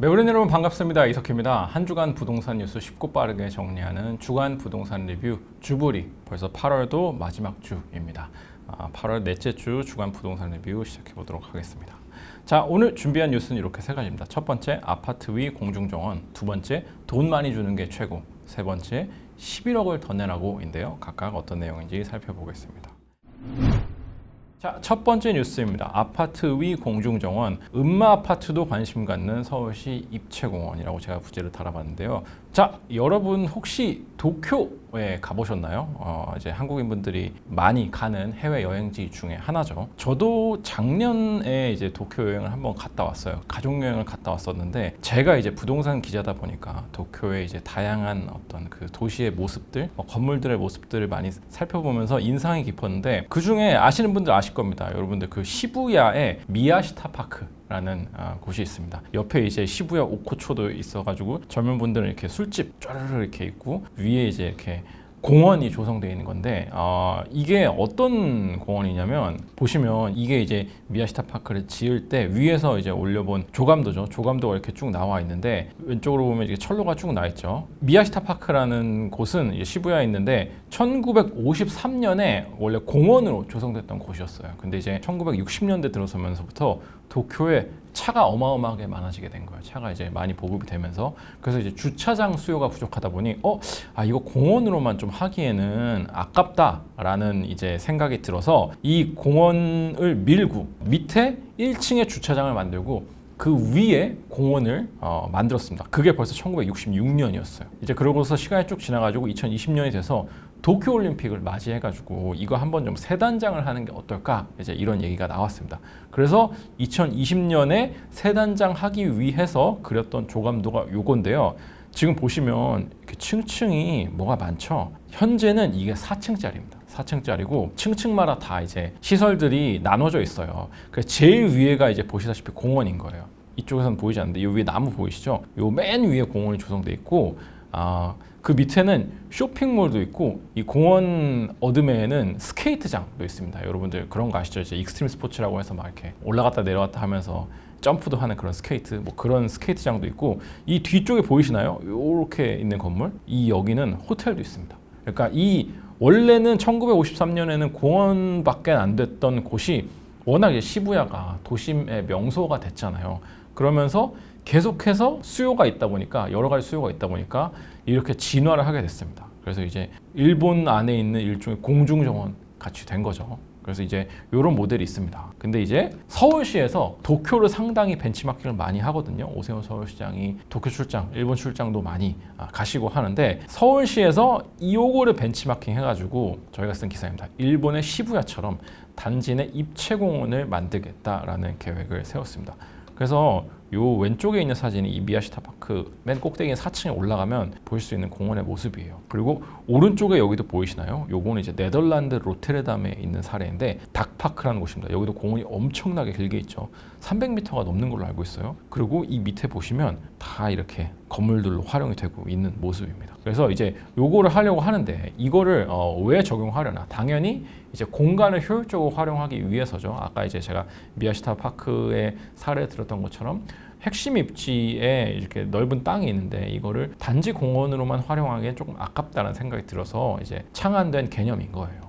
매우린 여러분 반갑습니다. 이석희입니다. 한 주간 부동산 뉴스 쉽고 빠르게 정리하는 주간 부동산 리뷰 주부리 벌써 8월도 마지막 주입니다. 아, 8월 넷째 주 주간 부동산 리뷰 시작해 보도록 하겠습니다. 자 오늘 준비한 뉴스는 이렇게 세 가지입니다. 첫 번째 아파트 위 공중정원, 두 번째 돈 많이 주는 게 최고, 세 번째 11억을 더 내라고인데요. 각각 어떤 내용인지 살펴보겠습니다. 자, 첫 번째 뉴스입니다. 아파트 위 공중정원, 음마 아파트도 관심 갖는 서울시 입체공원이라고 제가 부제를 달아봤는데요. 자, 여러분 혹시 도쿄 에 가보셨나요? 어, 이제 한국인 분들이 많이 가는 해외 여행지 중에 하나죠. 저도 작년에 이제 도쿄 여행을 한번 갔다 왔어요. 가족 여행을 갔다 왔었는데 제가 이제 부동산 기자다 보니까 도쿄의 이제 다양한 어떤 그 도시의 모습들, 뭐 건물들의 모습들을 많이 살펴보면서 인상이 깊었는데 그 중에 아시는 분들 아실 겁니다. 여러분들 그 시부야의 미야시타 파크. 라는 아, 곳이 있습니다. 옆에 이제 시부야 오코초도 있어가지고 젊은 분들은 이렇게 술집 쫘르르 이렇게 있고 위에 이제 이렇게 공원이 조성되어 있는 건데 어, 이게 어떤 공원이냐면 보시면 이게 이제 미야시타 파크를 지을 때 위에서 이제 올려본 조감도죠. 조감도가 이렇게 쭉 나와 있는데 왼쪽으로 보면 이게 철로가 쭉 나 있죠. 미야시타 파크라는 곳은 시부야에 있는데 1953년에 원래 공원으로 조성됐던 곳이었어요. 근데 이제 1960년대 들어서면서부터 도쿄에 차가 어마어마하게 많아지게 된 거예요. 차가 이제 많이 보급이 되면서 그래서 이제 주차장 수요가 부족하다 보니 어, 아 이거 공원으로만 좀 하기에는 아깝다라는 이제 생각이 들어서 이 공원을 밀고 밑에 1층에 주차장을 만들고 그 위에 공원을 어, 만들었습니다. 그게 벌써 1966년이었어요. 이제 그러고서 시간이 쭉 지나가지고 2020년이 돼서 도쿄 올림픽을 맞이해가지고 이거 한번 좀 세단장을 하는 게 어떨까 이제 이런 얘기가 나왔습니다. 그래서 2020년에 세단장 하기 위해서 그렸던 조감도가 요건데요. 지금 보시면 이렇게 층층이 뭐가 많죠. 현재는 이게 4층짜리입니다. 4층짜리고 층층마다 다 이제 시설들이 나눠져 있어요. 그래서 제일 위에가 이제 보시다시피 공원인 거예요. 이쪽에서는 보이지 않는데 이 위에 나무 보이시죠? 요 맨 위에 공원이 조성돼 있고 아, 그 밑에는 쇼핑몰도 있고 이 공원 어둠에는 스케이트장도 있습니다. 여러분들 그런 거 아시죠? 이제 익스트림 스포츠라고 해서 막 이렇게 올라갔다 내려갔다 하면서 점프도 하는 그런 스케이트 뭐 그런 스케이트장도 있고 이 뒤쪽에 보이시나요? 이렇게 있는 건물 이 여기는 호텔도 있습니다. 그러니까 이 원래는 1953년에는 공원밖에 안 됐던 곳이 워낙 시부야가 도심의 명소가 됐잖아요. 그러면서 계속해서 수요가 있다 보니까 여러 가지 수요가 있다 보니까 이렇게 진화를 하게 됐습니다. 그래서 이제 일본 안에 있는 일종의 공중정원 같이 된 거죠. 그래서 이제 이런 모델이 있습니다. 근데 이제 서울시에서 도쿄를 상당히 벤치마킹을 많이 하거든요. 오세훈 서울시장이 도쿄 출장, 일본 출장도 많이 아, 가시고 하는데 서울시에서 이 요거를 벤치마킹 해가지고 저희가 쓴 기사입니다. 일본의 시부야처럼 단지 내 입체 공원을 만들겠다라는 계획을 세웠습니다. 그래서 요 왼쪽에 있는 사진이 이 미야시타 파크 맨 꼭대기 4층에 올라가면 보실 수 있는 공원의 모습이에요. 그리고 오른쪽에 여기도 보이시나요? 요거는 이제 네덜란드 로테르담에 있는 사례인데 닥파크라는 곳입니다. 여기도 공원이 엄청나게 길게 있죠. 300m가 넘는 걸로 알고 있어요. 그리고 이 밑에 보시면 다 이렇게 건물들로 활용이 되고 있는 모습입니다. 그래서 이제 요거를 하려고 하는데 이거를 어, 왜 적용하려나? 당연히 이제 공간을 효율적으로 활용하기 위해서죠. 아까 이제 제가 미야시타 파크의 사례 들었던 것처럼 핵심 입지에 이렇게 넓은 땅이 있는데 이거를 단지 공원으로만 활용하기엔 조금 아깝다는 생각이 들어서 이제 창안된 개념인 거예요.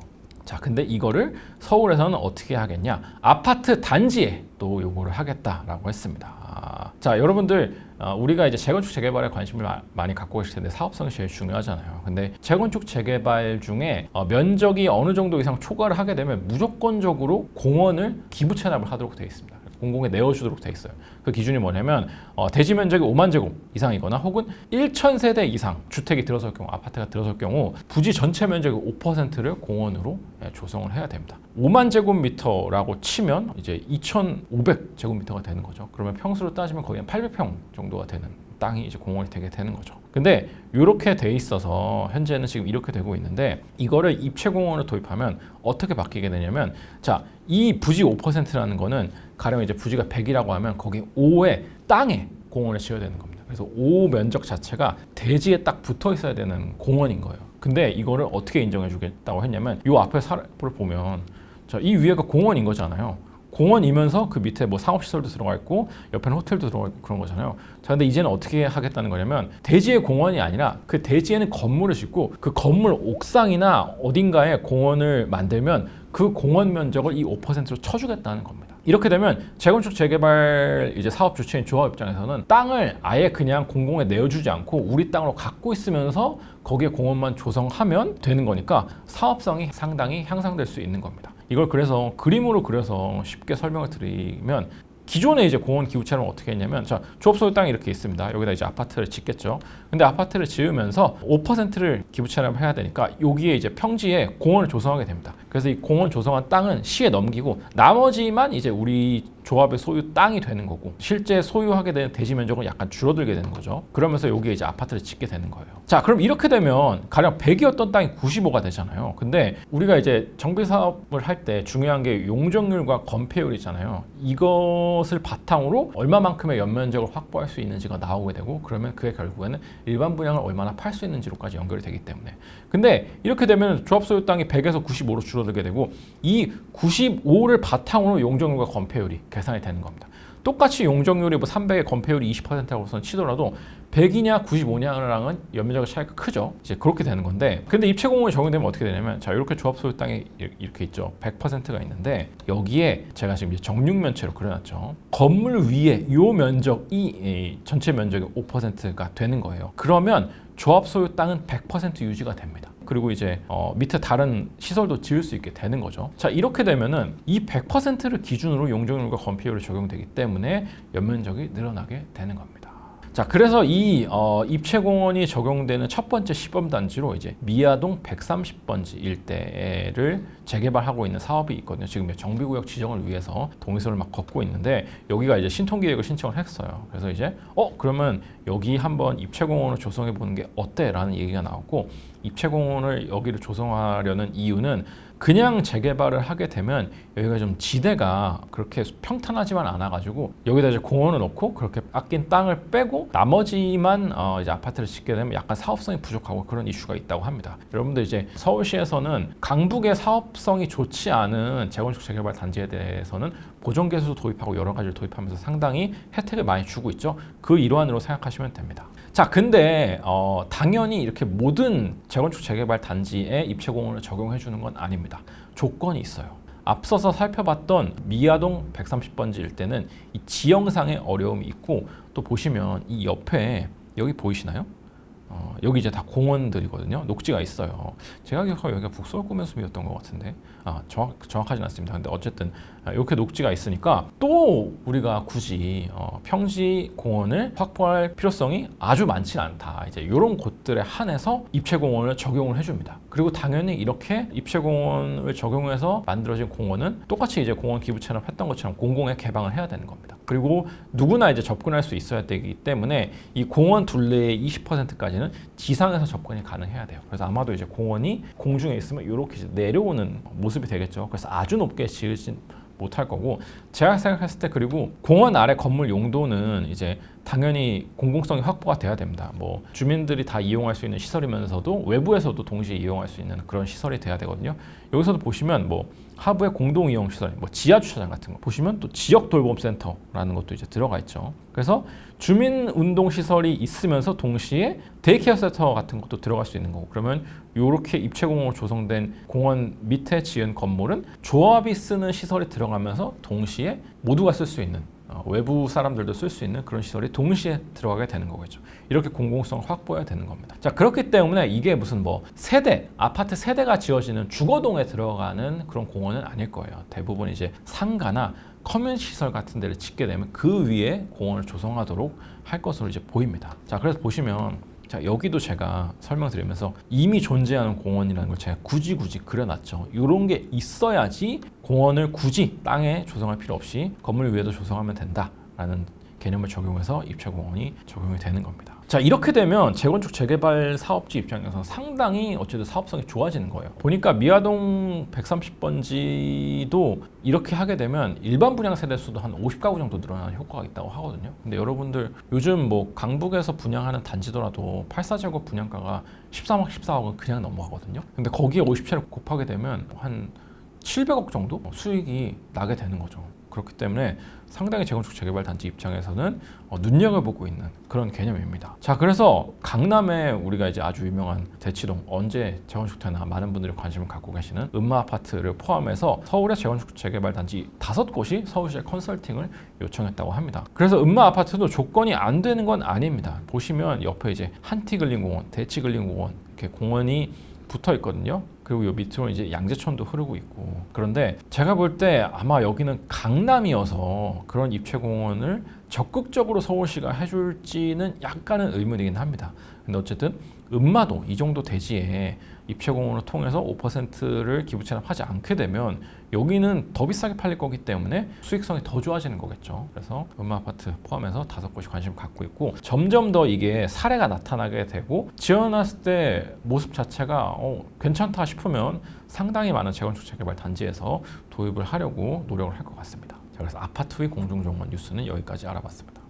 자, 근데 이거를 서울에서는 어떻게 하겠냐? 아파트 단지에 또 요거를 하겠다라고 했습니다. 아, 자, 여러분들 어, 우리가 이제 재건축 재개발에 관심을 마- 많이 갖고 계실 텐데 사업성이 제일 중요하잖아요. 근데 재건축 재개발 중에 어, 면적이 어느 정도 이상 초과를 하게 되면 무조건적으로 공원을 기부 체납을 하도록 되어 있습니다. 공공에 내어주도록 돼 있어요. 그 기준이 뭐냐면 어, 대지 면적이 5만 제곱 이상이거나 혹은 1천 세대 이상 주택이 들어설 경우 아파트가 들어설 경우 부지 전체 면적의 5%를 공원으로 예, 조성을 해야 됩니다. 5만 제곱미터라고 치면 이제 2,500 제곱미터가 되는 거죠. 그러면 평수로 따지면 거의 한 800평 정도가 되는 땅이 이제 공원이 되게 되는 거죠. 근데 이렇게 돼 있어서 현재는 지금 이렇게 되고 있는데 이거를 입체 공원을 도입하면 어떻게 바뀌게 되냐면 자, 이 부지 5%라는 거는 가령 이제 부지가 100이라고 하면 거기 5의 땅에 공원을 지어야 되는 겁니다. 그래서 5 면적 자체가 대지에 딱 붙어 있어야 되는 공원인 거예요. 근데 이거를 어떻게 인정해 주겠다고 했냐면 이 앞에 사례를 보면 자, 이 위에가 공원인 거잖아요. 공원이면서 그 밑에 뭐 상업시설도 들어가 있고 옆에는 호텔도 들어가 있고 그런 거잖아요. 자, 근데 이제는 어떻게 하겠다는 거냐면 대지의 공원이 아니라 그 대지에는 건물을 짓고 그 건물 옥상이나 어딘가에 공원을 만들면 그 공원 면적을 이 5%로 쳐주겠다는 겁니다. 이렇게 되면 재건축 재개발 이제 사업 주체인 조합 입장에서는 땅을 아예 그냥 공공에 내어주지 않고 우리 땅으로 갖고 있으면서 거기에 공원만 조성하면 되는 거니까 사업성이 상당히 향상될 수 있는 겁니다. 이걸 그래서 그림으로 그려서 쉽게 설명을 드리면 기존에 이제 공원 기후체는 어떻게 했냐면 자 조합 소유 땅이 이렇게 있습니다. 여기다 이제 아파트를 짓겠죠. 근데 아파트를 지으면서 5%를 기부 체납을 해야 되니까 여기에 이제 평지에 공원을 조성하게 됩니다. 그래서 이 공원 조성한 땅은 시에 넘기고 나머지만 이제 우리 조합의 소유 땅이 되는 거고 실제 소유하게 되는 대지 면적은 약간 줄어들게 되는 거죠. 그러면서 여기에 이제 아파트를 짓게 되는 거예요. 자, 그럼 이렇게 되면 가령 100이었던 땅이 95가 되잖아요. 근데 우리가 이제 정비 사업을 할 때 중요한 게 용적률과 건폐율이잖아요. 이것을 바탕으로 얼마만큼의 연면적을 확보할 수 있는지가 나오게 되고 그러면 그게 결국에는 일반 분양을 얼마나 팔 수 있는지로까지 연결이 되기 때문에 근데 이렇게 되면 조합 소유 땅이 100에서 95로 줄어들게 되고 이 95를 바탕으로 용적률과 건폐율이 계산이 되는 겁니다. 똑같이 용적률이 뭐 300에 건폐율이 20%라고 우선 치더라도 100이냐 95냐랑은 연면적 차이가 크죠. 이제 그렇게 되는 건데 근데 입체공원이 적용되면 어떻게 되냐면 자 이렇게 조합 소유 땅이 이렇게 있죠. 100%가 있는데 여기에 제가 지금 이제 정육 면체로 그려놨죠. 건물 위에 요 면적이 이 전체 면적의 5%가 되는 거예요. 그러면 조합 소유 땅은 100% 유지가 됩니다. 그리고 이제 어, 밑에 다른 시설도 지을 수 있게 되는 거죠. 자 이렇게 되면은 이 100%를 기준으로 용적률과 건폐율이 적용되기 때문에 연면적이 늘어나게 되는 겁니다. 자, 그래서 이 어, 입체공원이 적용되는 첫 번째 시범 단지로 이제 미아동 130번지 일대를 재개발하고 있는 사업이 있거든요. 지금 정비구역 지정을 위해서 동의서를 막 걷고 있는데 여기가 이제 신통기획을 신청을 했어요. 그래서 이제 어 그러면 여기 한번 입체공원을 조성해 보는 게 어때?라는 얘기가 나왔고 입체공원을 여기를 조성하려는 이유는 그냥 재개발을 하게 되면 여기가 좀 지대가 그렇게 평탄하지만 않아가지고 여기다 이제 공원을 넣고 그렇게 아낀 땅을 빼고 나머지만 어 이제 아파트를 짓게 되면 약간 사업성이 부족하고 그런 이슈가 있다고 합니다. 여러분들 이제 서울시에서는 강북의 사업 성이 좋지 않은 재건축 재개발 단지에 대해서는 보존 개수 도입하고 여러 가지를 도입하면서 상당히 혜택을 많이 주고 있죠. 그 일환으로 생각하시면 됩니다. 자, 근데 어, 당연히 이렇게 모든 재건축 재개발 단지에 입체공원을 적용해 주는 건 아닙니다. 조건이 있어요. 앞서서 살펴봤던 미아동 130번지 일대는 이 지형상의 어려움이 있고 또 보시면 이 옆에 여기 보이시나요? 어, 여기 이제 다 공원들이거든요. 녹지가 있어요. 제가 기억하고 여기가 북서울 꿈의 숲이었던 것 같은데 아, 정확, 정확하진 않습니다. 근데 어쨌든 아, 이렇게 녹지가 있으니까 또 우리가 굳이 어, 평지 공원을 확보할 필요성이 아주 많지 않다. 이제 이런 곳들에 한해서 입체 공원을 적용을 해줍니다. 그리고 당연히 이렇게 입체 공원을 적용해서 만들어진 공원은 똑같이 이제 공원 기부처럼 했던 것처럼 공공에 개방을 해야 되는 겁니다. 그리고 누구나 이제 접근할 수 있어야 되기 때문에 이 공원 둘레의 20%까지는 지상에서 접근이 가능해야 돼요. 그래서 아마도 이제 공원이 공중에 있으면 이렇게 내려오는 모습 이 되겠죠. 그래서 아주 높게 지으진 못할 거고 제가 생각했을 때 그리고 공원 아래 건물 용도는 이제 당연히 공공성이 확보가 돼야 됩니다. 뭐 주민들이 다 이용할 수 있는 시설이면서도 외부에서도 동시에 이용할 수 있는 그런 시설이 돼야 되거든요. 여기서도 보시면 뭐 하부의 공동 이용 시설, 뭐 지하 주차장 같은 거 보시면 또 지역 돌봄 센터라는 것도 이제 들어가 있죠. 그래서 주민 운동 시설이 있으면서 동시에 데이케어 센터 같은 것도 들어갈 수 있는 거고 그러면 이렇게 입체공원으로 조성된 공원 밑에 지은 건물은 조합이 쓰는 시설이 들어가면서 동시에 모두가 쓸 수 있는 어, 외부 사람들도 쓸 수 있는 그런 시설이 동시에 들어가게 되는 거겠죠. 이렇게 공공성을 확보해야 되는 겁니다. 자 그렇기 때문에 이게 무슨 뭐 세대 아파트 세대가 지어지는 주거동에 들어가는 그런 공원은 아닐 거예요. 대부분 이제 상가나 커뮤니티 시설 같은 데를 짓게 되면 그 위에 공원을 조성하도록 할 것으로 이제 보입니다. 자 그래서 보시면 자 여기도 제가 설명드리면서 이미 존재하는 공원이라는 걸 제가 굳이 굳이 그려놨죠. 이런 게 있어야지 공원을 굳이 땅에 조성할 필요 없이 건물 위에도 조성하면 된다라는 개념을 적용해서 입체 공원이 적용이 되는 겁니다. 자 이렇게 되면 재건축 재개발 사업지 입장에서 상당히 어쨌든 사업성이 좋아지는 거예요. 보니까 미아동 130번지도 이렇게 하게 되면 일반 분양 세대 수도 한 50가구 정도 늘어나는 효과가 있다고 하거든요. 근데 여러분들 요즘 뭐 강북에서 분양하는 단지더라도 84제곱 분양가가 13억, 14억은 그냥 넘어가거든요. 근데 거기에 50채를 곱하게 되면 한 700억 정도 수익이 나게 되는 거죠. 그렇기 때문에 상당히 재건축 재개발 단지 입장에서는 어, 눈여겨보고 있는 그런 개념입니다. 자, 그래서 강남에 우리가 이제 아주 유명한 대치동 언제 재건축 되나 많은 분들이 관심을 갖고 계시는 음마 아파트를 포함해서 서울의 재건축 재개발 단지 다섯 곳이 서울시에 컨설팅을 요청했다고 합니다. 그래서 음마 아파트도 조건이 안 되는 건 아닙니다. 보시면 옆에 이제 한티글린공원, 대치글린공원 이렇게 공원이 붙어 있거든요. 그리고 요 밑으로 이제 양재천도 흐르고 있고 그런데 제가 볼 때 아마 여기는 강남이어서 그런 입체공원을 적극적으로 서울시가 해줄지는 약간은 의문이긴 합니다. 근데 어쨌든 음마도 이 정도 대지에 입체공원을 통해서 5%를 기부 체납하지 않게 되면 여기는 더 비싸게 팔릴 거기 때문에 수익성이 더 좋아지는 거겠죠. 그래서 음마 아파트 포함해서 다섯 곳이 관심을 갖고 있고 점점 더 이게 사례가 나타나게 되고 지어놨을 때 모습 자체가 어, 괜찮다 싶으면 상당히 많은 재건축 재개발 단지에서 도입을 하려고 노력을 할 것 같습니다. 자, 그래서 아파트 의 공중정원 뉴스는 여기까지 알아봤습니다.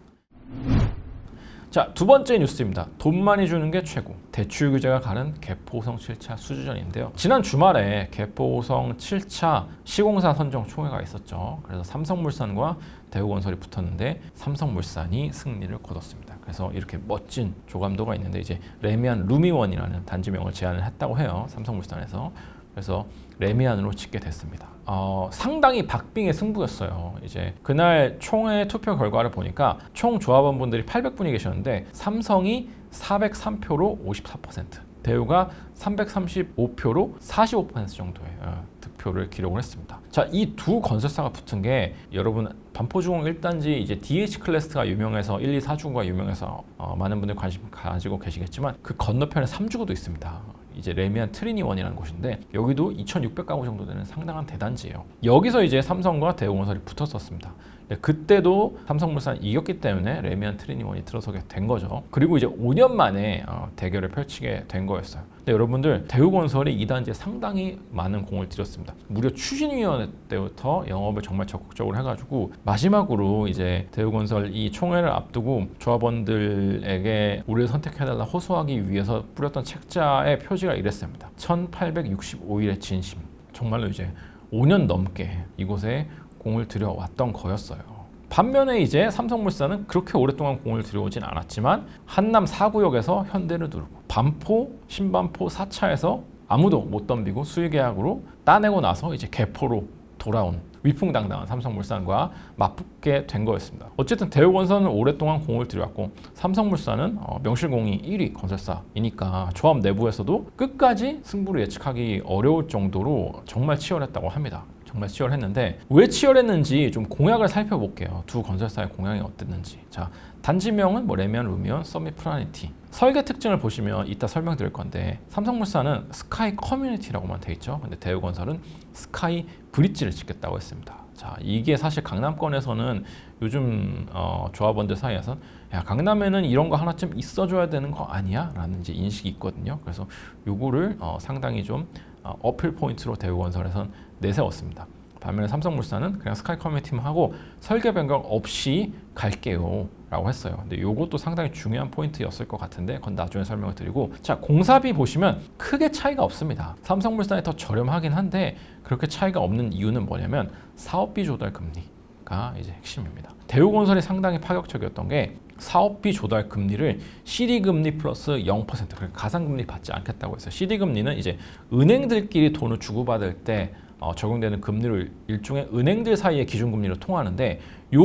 자, 두 번째 뉴스입니다. 돈 많이 주는 게 최고. 대출 규제가 가는 개포성 7차 수주전인데요. 지난 주말에 개포성 7차 시공사 선정 총회가 있었죠. 그래서 삼성물산과 대우건설이 붙었는데 삼성물산이 승리를 거뒀습니다. 그래서 이렇게 멋진 조감도가 있는데 이제 레미안 루미원이라는 단지명을 제안을 했다고 해요. 삼성물산에서. 그래서 레미안으로 짓게 됐습니다. 어, 상당히 박빙의 승부였어요. 이제 그날 총회 투표 결과를 보니까 총 조합원분들이 800분이 계셨는데 삼성이 403표로 54%, 대우가 335표로 45% 정도의 어, 득표를 기록을 했습니다. 자, 이 두 건설사가 붙은 게 여러분 반포주공 1단지 이제 DH 클래스가 유명해서 1, 2, 4주구가 유명해서 어, 많은 분들 관심 가지고 계시겠지만 그 건너편에 3주구도 있습니다. 이제 레미안 트리니원이라는 곳인데 여기도 2,600가구 정도 되는 상당한 대단지예요. 여기서 이제 삼성과 대우건설이 붙었었습니다. 네, 그때도 삼성물산 이겼기 때문에 레미안 트리니원이 들어서게 된 거죠. 그리고 이제 5년 만에 어, 대결을 펼치게 된 거였어요. 근데 여러분들 대우건설이 이 단지에 상당히 많은 공을 들였습니다. 무려 추진위원회 때부터 영업을 정말 적극적으로 해가지고 마지막으로 이제 대우건설 이 총회를 앞두고 조합원들에게 우리를 선택해달라 호소하기 위해서 뿌렸던 책자의 표지가 이랬습니다. 1865일의 진심. 정말로 이제 5년 넘게 이곳에 공을 들여왔던 거였어요. 반면에 이제 삼성물산은 그렇게 오랫동안 공을 들여오진 않았지만 한남 4구역에서 현대를 누르고 반포, 신반포 4차에서 아무도 못 덤비고 수의계약으로 따내고 나서 이제 개포로 돌아온 위풍당당한 삼성물산과 맞붙게 된 거였습니다. 어쨌든 대우건설은 오랫동안 공을 들여왔고 삼성물산은 어, 명실공히 1위 건설사이니까 조합 내부에서도 끝까지 승부를 예측하기 어려울 정도로 정말 치열했다고 합니다. 정말 치열했는데 왜 치열했는지 좀 공약을 살펴볼게요. 두 건설사의 공약이 어땠는지. 자, 단지명은 뭐 레미안, 루미온, 서밋, 프라니티. 설계 특징을 보시면 이따 설명드릴 건데 삼성물산은 스카이 커뮤니티라고만 돼 있죠. 근데 대우건설은 스카이 브릿지를 짓겠다고 했습니다. 자, 이게 사실 강남권에서는 요즘 어, 조합원들 사이에서 야 강남에는 이런 거 하나쯤 있어줘야 되는 거 아니야?라는 이제 인식이 있거든요. 그래서 요거를 어, 상당히 좀 어, 어필 포인트로 대우 건설에선 내세웠습니다. 반면에 삼성물산은 그냥 스카이 커뮤니티만 하고 설계 변경 없이 갈게요. 라고 했어요. 근데 이것도 상당히 중요한 포인트였을 것 같은데 그건 나중에 설명을 드리고 자 공사비 보시면 크게 차이가 없습니다. 삼성물산이 더 저렴하긴 한데 그렇게 차이가 없는 이유는 뭐냐면 사업비 조달 금리가 이제 핵심입니다. 대우건설이 상당히 파격적이었던 게 사업비 조달 금리를 CD 금리 플러스 0% 그러니까 가상 금리 받지 않겠다고 했어요. CD 금리는 이제 은행들끼리 돈을 주고받을 때 어, 적용되는 금리를 일종의 은행들 사이의 기준 금리로 통하는데 요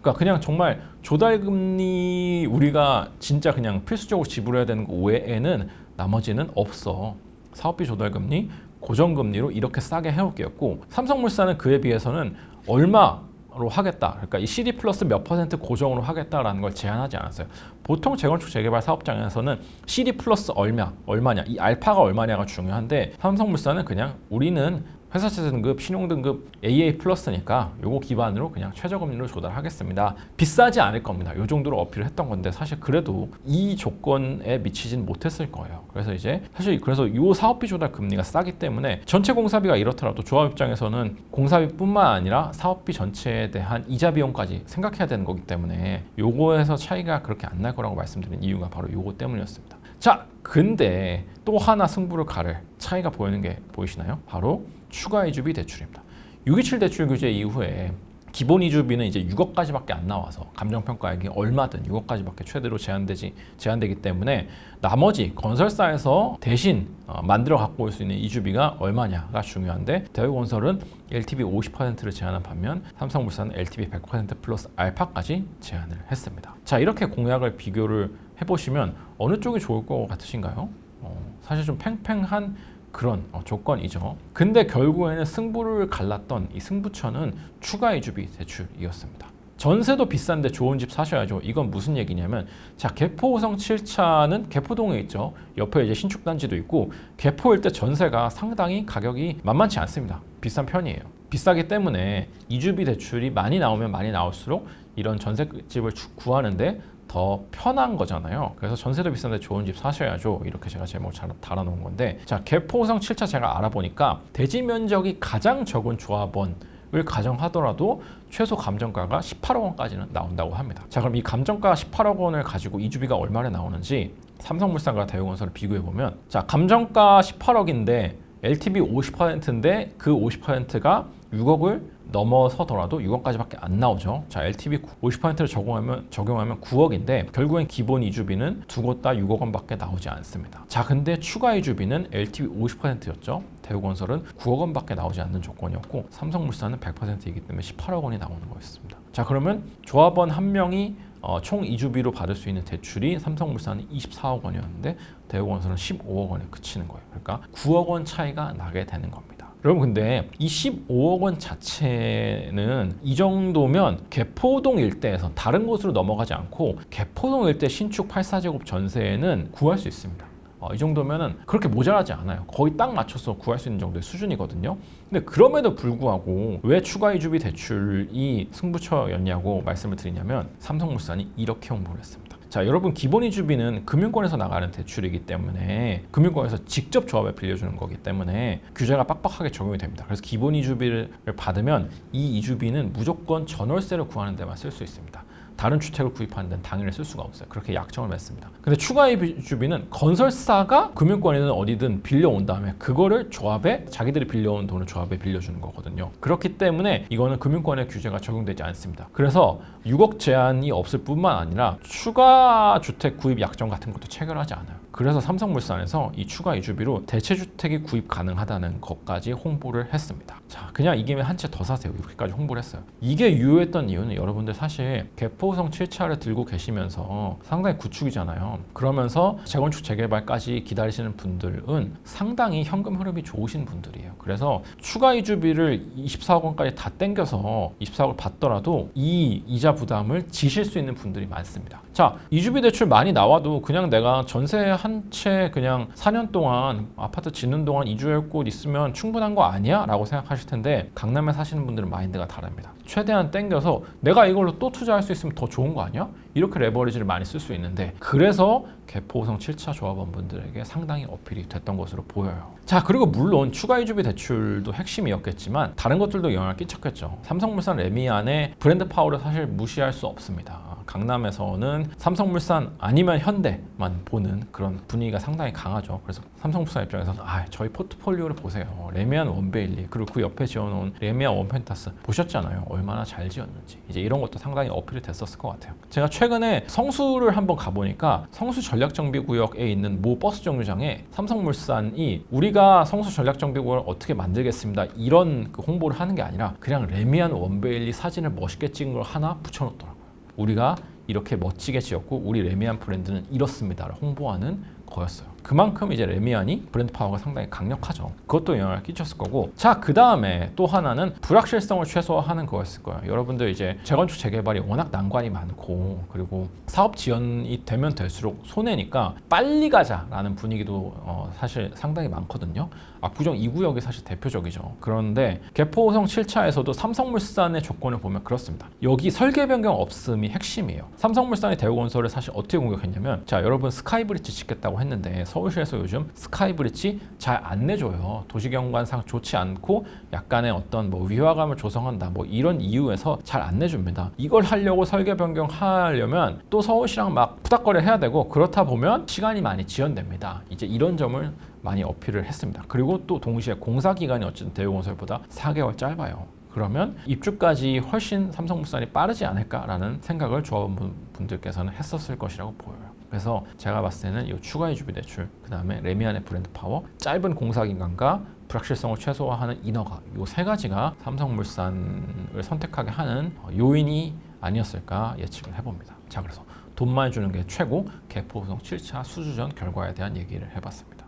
그러니까 그냥 정말 조달 금리 우리가 진짜 그냥 필수적으로 지불해야 되는 거 외에는 나머지는 없어. 사업비 조달 금리, 고정 금리로 이렇게 싸게 해올 게였고 삼성물산은 그에 비해서는 얼마 로 하겠다. 그러니까 이 CD 플러스 몇 퍼센트 고정으로 하겠다라는 걸 제한하지 않았어요. 보통 재건축 재개발 사업장에서는 CD 플러스 얼마, 얼마냐, 이 알파가 얼마냐가 중요한데 삼성물산은 그냥 우리는 회사채 등급, 신용 등급 AA 플러스니까 요거 기반으로 그냥 최저금리로 조달하겠습니다. 비싸지 않을 겁니다. 요 정도로 어필을 했던 건데 사실 그래도 이 조건에 미치진 못했을 거예요. 그래서 이제 사실 그래서 요 사업비 조달 금리가 싸기 때문에 전체 공사비가 이렇더라도 조합 입장에서는 공사비뿐만 아니라 사업비 전체에 대한 이자 비용까지 생각해야 되는 거기 때문에 요거에서 차이가 그렇게 안 날 거라고 말씀드린 이유가 바로 요거 때문이었습니다. 자, 근데 또 하나 승부를 가를 차이가 보이는 게 보이시나요? 바로 추가 이주비 대출입니다. 627 대출 규제 이후에 기본 이주비는 이제 6억까지밖에 안 나와서 감정평가액이 얼마든 6억까지밖에 최대로 제한되지 제한되기 때문에 나머지 건설사에서 대신 어, 만들어 갖고 올 수 있는 이주비가 얼마냐가 중요한데 대우건설은 LTV 50%를 제한한 반면 삼성물산은 LTV 100% 플러스 알파까지 제한을 했습니다. 자 이렇게 공약을 비교를 해보시면 어느 쪽이 좋을 것 같으신가요? 어, 사실 좀 팽팽한 그런 어, 조건이죠. 근데 결국에는 승부를 갈랐던 이 승부처는 추가 이주비 대출이었습니다. 전세도 비싼데 좋은 집 사셔야죠. 이건 무슨 얘기냐면 자 개포성 7차는 개포동에 있죠. 옆에 이제 신축 단지도 있고 개포일 때 전세가 상당히 가격이 만만치 않습니다. 비싼 편이에요. 비싸기 때문에 이주비 대출이 많이 나오면 많이 나올수록 이런 전세집을 주- 구하는데 더 편한 거잖아요. 그래서 전세도 비싼데 좋은 집 사셔야죠. 이렇게 제가 제목을 잘 달아놓은 건데 자 개포성 7차 제가 알아보니까 대지 면적이 가장 적은 조합원 을 가정하더라도 최소 감정가가 18억 원까지는 나온다고 합니다. 자 그럼 이 감정가 18억 원을 가지고 이주비가 얼마나 나오는지 삼성물산과 대우건설을 비교해 보면 자 감정가 18억인데 LTV 50%인데 그 50%가 6억을 넘어서더라도 6억까지밖에 안 나오죠. 자, LTV 50%를 적용하면 적용하면 9억인데 결국엔 기본 이주비는 두 곳 다 6억 원밖에 나오지 않습니다. 자, 근데 추가 이주비는 LTV 50%였죠. 대우건설은 9억 원밖에 나오지 않는 조건이었고 삼성물산은 100%이기 때문에 18억 원이 나오는 거였습니다. 자, 그러면 조합원 한 명이 어, 총 이주비로 받을 수 있는 대출이 삼성물산은 24억 원이었는데 대우건설은 15억 원에 그치는 거예요. 그러니까 9억 원 차이가 나게 되는 겁니다. 여러분 근데 이 15억 원 자체는 이 정도면 개포동 일대에서 다른 곳으로 넘어가지 않고 개포동 일대 신축 8사제곱 전세에는 구할 수 있습니다. 어, 이 정도면은 그렇게 모자라지 않아요. 거의 딱 맞춰서 구할 수 있는 정도의 수준이거든요. 근데 그럼에도 불구하고 왜 추가 이주비 대출이 승부처였냐고 말씀을 드리냐면 삼성물산이 이렇게 홍보를 했습니다. 자, 여러분 기본 이주비는 금융권에서 나가는 대출이기 때문에 금융권에서 직접 조합에 빌려주는 거기 때문에 규제가 빡빡하게 적용이 됩니다. 그래서 기본 이주비를 받으면 이 이주비는 무조건 전월세를 구하는 데만 쓸 수 있습니다. 다른 주택을 구입하는 데는 당연히 쓸 수가 없어요. 그렇게 약정을 맺습니다. 근데 추가 이주비는 건설사가 금융권에는 어디든 빌려온 다음에 그거를 조합에 자기들이 빌려온 돈을 조합에 빌려주는 거거든요. 그렇기 때문에 이거는 금융권의 규제가 적용되지 않습니다. 그래서 6억 제한이 없을 뿐만 아니라 추가 주택 구입 약정 같은 것도 체결하지 않아요. 그래서 삼성물산에서 이 추가 이주비로 대체 주택이 구입 가능하다는 것까지 홍보를 했습니다. 자, 그냥 이 김에 한 채 더 사세요. 이렇게까지 홍보를 했어요. 이게 유효했던 이유는 여러분들 사실 개포성 7차를 들고 계시면서 상당히 구축이잖아요. 그러면서 재건축 재개발까지 기다리시는 분들은 상당히 현금 흐름이 좋으신 분들이에요. 그래서 추가 이주비를 24억 원까지 다 땡겨서 24억을 받더라도 이 이자 부담을 지실 수 있는 분들이 많습니다. 자, 이주비 대출 많이 나와도 그냥 내가 전세 한 채 그냥 4년 동안 아파트 짓는 동안 이주할 곳 있으면 충분한 거 아니야? 라고 생각하실 텐데 강남에 사시는 분들은 마인드가 다릅니다. 최대한 땡겨서 내가 이걸로 또 투자할 수 있으면 더 좋은 거 아니야? 이렇게 레버리지를 많이 쓸 수 있는데 그래서 개포성 7차 조합원분들에게 상당히 어필이 됐던 것으로 보여요. 자 그리고 물론 추가 이주비 대출도 핵심이었겠지만 다른 것들도 영향을 끼쳤겠죠. 삼성물산 레미안의 브랜드 파워를 사실 무시할 수 없습니다. 강남에서는 삼성물산 아니면 현대만 보는 그런 분위기가 상당히 강하죠. 그래서 삼성물산 입장에서는 아 저희 포트폴리오를 보세요. 레미안 원베일리 그리고 그 옆에 지어놓은 레미안 원펜타스 보셨잖아요. 얼마나 잘 지었는지 이제 이런 것도 상당히 어필이 됐었을 것 같아요. 제가 최근에 성수를 한번 가보니까 성수 전략정비구역에 있는 모 버스 정류장에 삼성물산이 우리가 성수 전략정비구역을 어떻게 만들겠습니다 이런 그 홍보를 하는 게 아니라 그냥 레미안 원베일리 사진을 멋있게 찍은 걸 하나 붙여놓더라고요. 우리가 이렇게 멋지게 지었고 우리 레미안 브랜드는 이렇습니다를 홍보하는 거였어요. 그만큼 이제 레미안이 브랜드 파워가 상당히 강력하죠. 그것도 영향을 끼쳤을 거고. 자, 그 다음에 또 하나는 불확실성을 최소화하는 거였을 거예요. 여러분들 이제 재건축 재개발이 워낙 난관이 많고 그리고 사업 지연이 되면 될수록 손해니까 빨리 가자라는 분위기도 어, 사실 상당히 많거든요. 압구정 2구역이 사실 대표적이죠. 그런데 개포성 7차에서도 삼성물산의 조건을 보면 그렇습니다. 여기 설계 변경 없음이 핵심이에요. 삼성물산이 대우건설을 사실 어떻게 공격했냐면 자 여러분 스카이브리지 짓겠다고 했는데 서울시에서 요즘 스카이브리지 잘 안 내줘요. 도시경관상 좋지 않고 약간의 어떤 뭐 위화감을 조성한다 뭐 이런 이유에서 잘 안 내줍니다. 이걸 하려고 설계 변경하려면 또 서울시랑 막 부닥거려 해야 되고 그렇다 보면 시간이 많이 지연됩니다. 이제 이런 점을 많이 어필을 했습니다. 그리고 또 동시에 공사 기간이 어쨌든 대우건설보다 4개월 짧아요. 그러면 입주까지 훨씬 삼성물산이 빠르지 않을까라는 생각을 조합원분들께서는 했었을 것이라고 보여요. 그래서 제가 봤을 때는 이 추가의 주비 대출, 그 다음에 레미안의 브랜드 파워, 짧은 공사 기간과 불확실성을 최소화하는 인허가 이 세 가지가 삼성물산을 선택하게 하는 요인이 아니었을까 예측을 해봅니다. 자 그래서 돈 많이 주는 게 최고 개포성 7차 수주전 결과에 대한 얘기를 해봤습니다.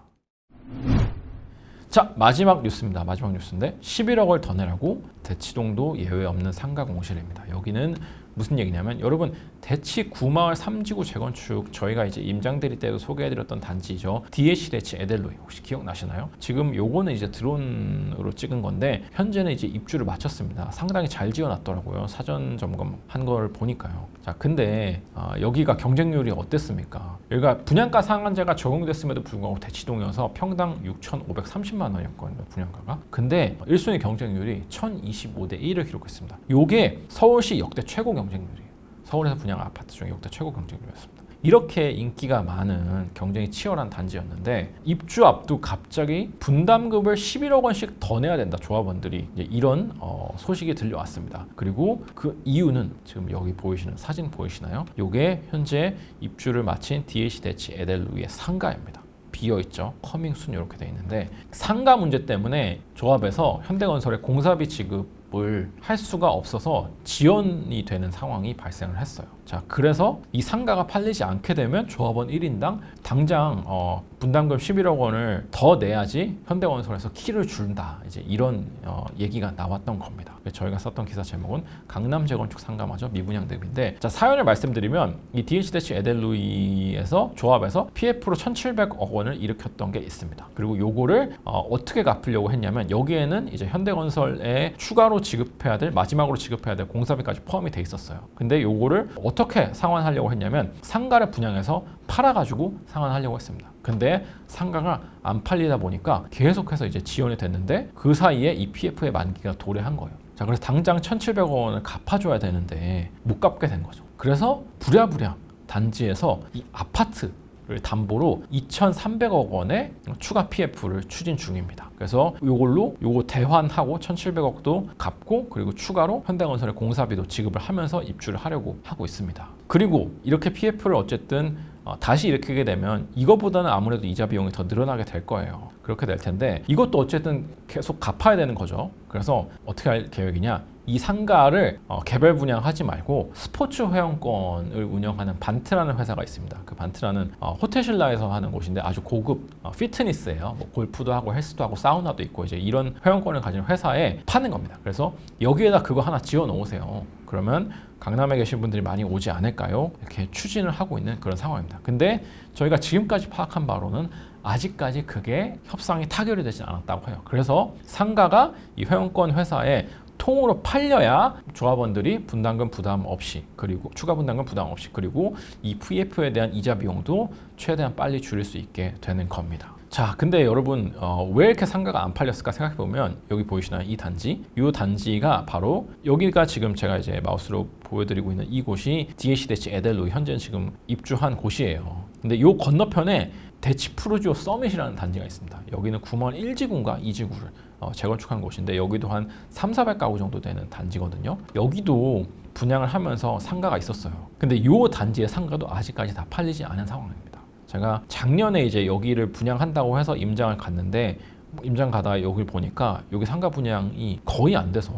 자 마지막 뉴스입니다. 마지막 뉴스인데 11억을 더 내라고 대치동도 예외 없는 상가 공실입니다. 여기는 무슨 얘기냐면 여러분 대치 구마을 삼지구 재건축 저희가 이제 임장대리 때도 소개해드렸던 단지죠. DH 대치 에델로이 혹시 기억나시나요? 지금 요거는 이제 드론으로 찍은 건데 현재는 이제 입주를 마쳤습니다. 상당히 잘 지어놨더라고요. 사전 점검한 걸 보니까요. 자 근데 아, 여기가 경쟁률이 어땠습니까? 여기가 분양가 상한제가 적용됐음에도 불구하고 대치동이어서 평당 6,530만 원이었거든요. 분양가가. 근데 1순위 경쟁률이 1,025대 1을 기록했습니다. 요게 서울시 역대 최고 경 쟁률이에요. 서울에서 분양 아파트 중에 역대 최고 경쟁률이었습니다. 이렇게 인기가 많은 경쟁이 치열한 단지였는데 입주 앞두 갑자기 분담금을 11억 원씩 더 내야 된다 조합원들이 이런 어, 소식이 들려왔습니다. 그리고 그 이유는 지금 여기 보이시는 사진 보이시나요? 이게 현재 입주를 마친 DH 대치 에델루이의 상가입니다. 비어 있죠. 커밍 순 이렇게 돼 있는데 상가 문제 때문에 조합에서 현대건설의 공사비 지급 을 할 수가 없어서 지연이 되는 상황이 발생을 했어요. 자, 그래서 이 상가가 팔리지 않게 되면 조합원 1인당 당장 어, 분담금 11억 원을 더 내야지 현대건설에서 키를 준다. 이제 이런 어, 얘기가 나왔던 겁니다. 저희가 썼던 기사 제목은 강남 재건축 상가마저 미분양 대비인데 자, 사연을 말씀드리면 이 DH-에델루이에서 조합에서 PF로 1,700억 원을 일으켰던 게 있습니다. 그리고 요거를 어, 어떻게 갚으려고 했냐면 여기에는 이제 현대건설에 추가로 지급해야 될 마지막으로 지급해야 될 공사비까지 포함이 돼 있었어요. 근데 요거를 어떻게 상환하려고 했냐면 상가를 분양해서 팔아가지고 상환하려고 했습니다. 근데 상가가 안 팔리다 보니까 계속해서 이제 지연이 됐는데 그 사이에 이 PF의 만기가 도래한 거예요. 자, 그래서 당장 1,700억 원을 갚아줘야 되는데 못 갚게 된 거죠. 그래서 부랴부랴 단지에서 이 아파트 를 담보로 2,300억 원의 추가 PF를 추진 중입니다. 그래서 이걸로 요거 대환하고 1,700억도 갚고 그리고 추가로 현대건설의 공사비도 지급을 하면서 입주를 하려고 하고 있습니다. 그리고 이렇게 PF를 어쨌든 어, 다시 일으키게 되면 이것보다는 아무래도 이자 비용이 더 늘어나게 될 거예요. 그렇게 될 텐데 이것도 어쨌든 계속 갚아야 되는 거죠. 그래서 어떻게 할 계획이냐? 이 상가를 어, 개별 분양하지 말고 스포츠 회원권을 운영하는 반트라는 회사가 있습니다. 그 반트라는 어, 호텔신라에서 하는 곳인데 아주 고급 어, 피트니스예요. 뭐 골프도 하고 헬스도 하고 사우나도 있고 이제 이런 회원권을 가진 회사에 파는 겁니다. 그래서 여기에다 그거 하나 지어 놓으세요. 그러면 강남에 계신 분들이 많이 오지 않을까요? 이렇게 추진을 하고 있는 그런 상황입니다. 근데 저희가 지금까지 파악한 바로는 아직까지 그게 협상이 타결이 되지 않았다고 해요. 그래서 상가가 이 회원권 회사에 통으로 팔려야 조합원들이 분담금 부담 없이 그리고 추가 분담금 부담 없이 그리고 이 VF에 대한 이자 비용도 최대한 빨리 줄일 수 있게 되는 겁니다. 자, 근데 여러분 어, 왜 이렇게 상가가 안 팔렸을까 생각해 보면 여기 보이시나요? 이 단지, 이 단지가 바로 여기가 지금 제가 이제 마우스로 보여드리고 있는 이곳이 대치 에델로 현재 지금 입주한 곳이에요. 근데 이 건너편에 대치 프루지오 서밋이라는 단지가 있습니다. 여기는 구만 1지구인가 2지구를 어, 재건축한 곳인데 여기도 한 3, 400가구 정도 되는 단지거든요. 여기도 분양을 하면서 상가가 있었어요. 근데 이 단지의 상가도 아직까지 다 팔리지 않은 상황입니다. 제가 작년에 이제 여기를 분양한다고 해서 임장을 갔는데 임장 가다 여기 보니까 여기 상가 분양이 거의 안 돼서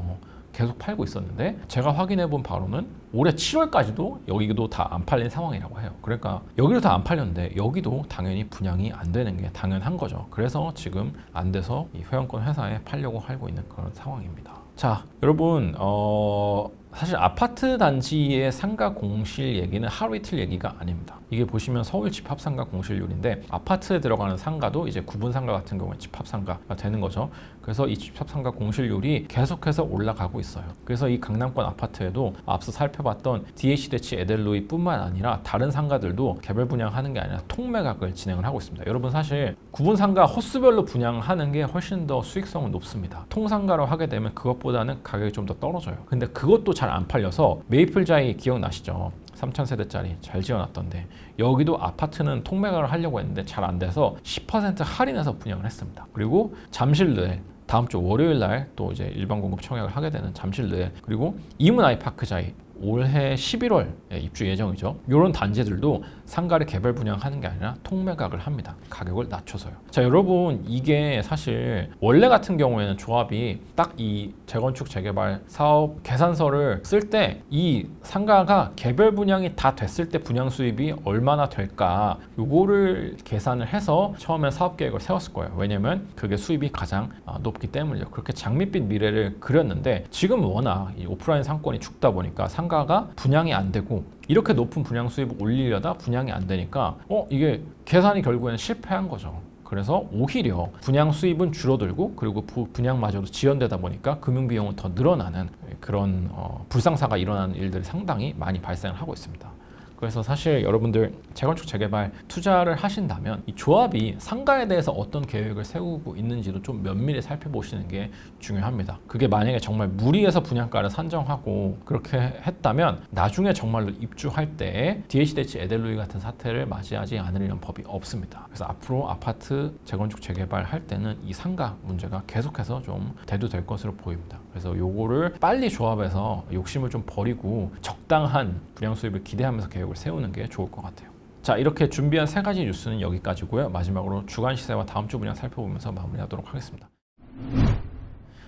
계속 팔고 있었는데 제가 확인해 본 바로는 올해 7월까지도 여기도 다 안 팔린 상황이라고 해요. 그러니까 여기도 다 안 팔렸는데 여기도 당연히 분양이 안 되는 게 당연한 거죠. 그래서 지금 안 돼서 이 회원권 회사에 팔려고 하고 있는 그런 상황입니다. 자, 여러분 어 사실 아파트 단지의 상가 공실 얘기는 하루 이틀 얘기가 아닙니다. 이게 보시면 서울 집합 상가 공실률인데 아파트에 들어가는 상가도 이제 구분 상가 같은 경우에 집합 상가가 되는 거죠. 그래서 이 집합 상가 공실률이 계속해서 올라가고 있어요. 그래서 이 강남권 아파트에도 앞서 살펴봤던 DH 대치 에델로이뿐만 아니라 다른 상가들도 개별 분양하는 게 아니라 통매각을 진행을 하고 있습니다. 여러분 사실 구분 상가 호수별로 분양하는 게 훨씬 더 수익성은 높습니다. 통상가로 하게 되면 그것보다는 가격이 좀 더 떨어져요. 근데 그것도 잘안 팔려서 메이플자이 기억나시죠? 3,000세대짜리 잘 지어놨던데 여기도 아파트는 통매각을 하려고 했는데 잘 안 돼서 10% 할인해서 분양을 했습니다. 그리고 잠실루에 다음 주 월요일 날 또 이제 일반 공급 청약을 하게 되는 잠실르에 그리고 이문 아이파크 자이 올해 11월에 입주 예정이죠. 이런 단지들도 상가를 개별 분양하는 게 아니라 통매각을 합니다. 가격을 낮춰서요. 자, 여러분 이게 사실 원래 같은 경우에는 조합이 딱 이 재건축 재개발 사업 계산서를 쓸 때 이 상가가 개별 분양이 다 됐을 때 분양 수입이 얼마나 될까 요거를 계산을 해서 처음에 사업 계획을 세웠을 거예요. 왜냐면 그게 수입이 가장 아, 높기 때문이죠. 그렇게 장밋빛 미래를 그렸는데 지금 워낙 이 오프라인 상권이 죽다 보니까 상 가가 분양이 안 되고 이렇게 높은 분양 수입을 올리려다 분양이 안 되니까 어 이게 계산이 결국에는 실패한 거죠. 그래서 오히려 분양 수입은 줄어들고 그리고 부- 분양마저도 지연되다 보니까 금융 비용은 더 늘어나는 그런 어, 불상사가 일어나는 일들이 상당히 많이 발생을 하고 있습니다. 그래서 사실 여러분들 재건축 재개발 투자를 하신다면 이 조합이 상가에 대해서 어떤 계획을 세우고 있는지도 좀 면밀히 살펴보시는 게 중요합니다. 그게 만약에 정말 무리해서 분양가를 산정하고 그렇게 했다면 나중에 정말로 입주할 때 DH대치 에델로이 같은 사태를 맞이하지 않으려는 법이 없습니다. 그래서 앞으로 아파트 재건축 재개발 할 때는 이 상가 문제가 계속해서 좀 대두될 것으로 보입니다. 그래서 요거를 빨리 조합해서 욕심을 좀 버리고 적당한 분양 수입을 기대하면서 계획 을 세우는 게 좋을 것 같아요. 자 이렇게 준비한 세 가지 뉴스는 여기까지고요. 마지막으로 주간 시세와 다음 주 분양 살펴보면서 마무리하도록 하겠습니다.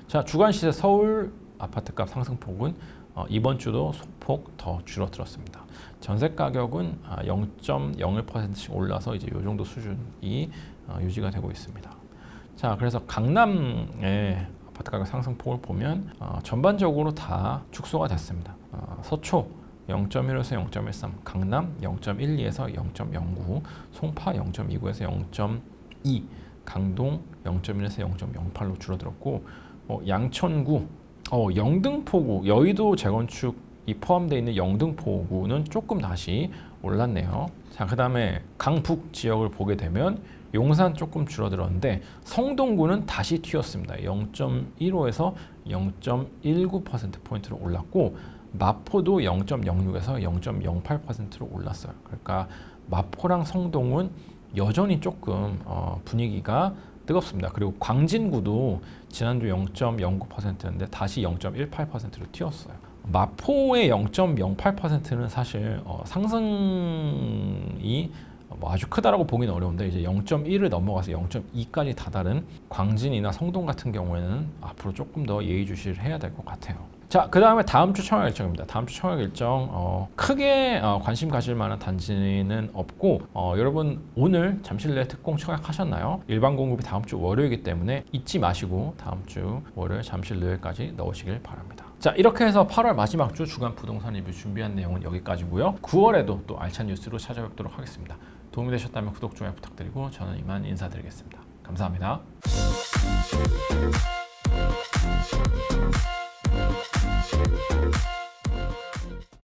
자 주간 시세 서울 아파트값 상승폭은 어, 이번 주도 소폭 더 줄어들었습니다. 전세 가격은 아, 0.01%씩 올라서 이제 이 정도 수준이 어, 유지가 되고 있습니다. 자 그래서 강남의 아파트 가격 상승폭을 보면 어, 전반적으로 다 축소가 됐습니다. 어, 서초 0.1에서 0.13, 강남 0.12에서 0.09, 송파 0.29에서 0.2, 강동 0.1에서 0.08로 줄어들었고 어, 양천구, 어, 영등포구, 여의도 재건축이 포함되어 있는 영등포구는 조금 다시 올랐네요. 자, 그 다음에 강북 지역을 보게 되면 용산 조금 줄어들었는데 성동구는 다시 튀었습니다. 0.15에서 0.19% 포인트로 올랐고 마포도 0.06에서 0.08%로 올랐어요. 그러니까 마포랑 성동은 여전히 조금 어, 분위기가 뜨겁습니다. 그리고 광진구도 지난주 0.09%였는데 다시 0.18%로 튀었어요. 마포의 0.08%는 사실 어, 상승이 뭐 아주 크다라고 보기는 어려운데 이제 0.1을 넘어가서 0.2까지 다다른 광진이나 성동 같은 경우에는 앞으로 조금 더 예의주시를 해야 될 것 같아요. 자, 그 다음에 다음 주 청약 일정입니다. 다음 주 청약 일정 어, 크게 어, 관심 가실 만한 단지는 없고 어, 여러분 오늘 잠실내 특공 청약하셨나요? 일반 공급이 다음 주 월요이기 때문에 잊지 마시고 다음 주 월요일 잠실내까지 넣으시길 바랍니다. 자 이렇게 해서 8월 마지막 주 주간 부동산 리뷰 준비한 내용은 여기까지고요. 9월에도 또 알찬 뉴스로 찾아뵙도록 하겠습니다. 도움이 되셨다면 구독, 좋아요 부탁드리고 저는 이만 인사드리겠습니다. 감사합니다. シュッシュッシュッ!